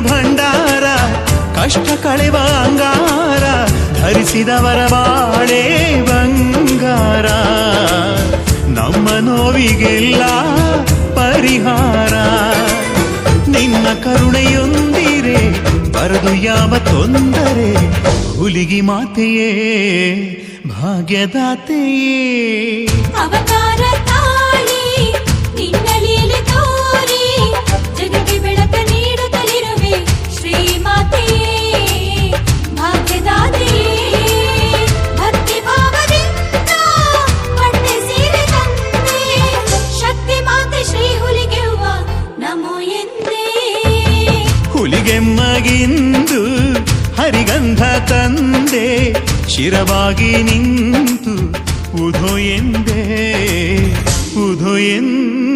ಭಂಡಾರ, ಕಷ್ಟ ಕಳೆವ ಅಂಗಾರ ಧರಿಸಿದವರ ಬಾಳೆ ಬಂಗಾರ. ನಮ್ಮ ನೋವಿಗೆಲ್ಲ ಪರಿಹಾರ. ನಿನ್ನ ಕರುಣೆಯೊಂದಿರೆ ಬರದು ಯಾವ ತೊಂದರೆ, ಹುಲಿಗಿ ಮಾತೆಯೇ, ಭಾಗ್ಯದಾತೆಯೇ. ಅವತಾರ ಹುಲಿಗೆಮ್ಮಗಿಂದು ಹರಿಗಂಧ ತಂದೆ ಶಿರವಾಗಿ ನಿಂತು ಉಧೋ ಎಂದೇ ಉಧೋ ಎಂದೇ.